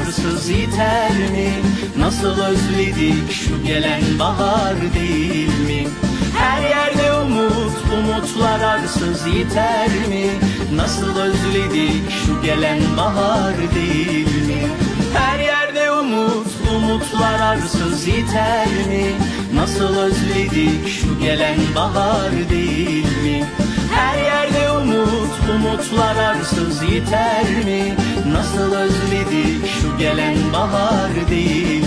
ararsız yeter mi? Nasıl özledik şu gelen bahar değil mi? Her yerde umut, umutlar arsız yeter mi? Nasıl özledik şu gelen bahar değil mi? Her yerde umut, umutlar arsız yeter mi? Nasıl özledik şu gelen bahar değil mi? Her yerde umut, umutlar arsız yeter mi? Nasıl gelen bahar değil?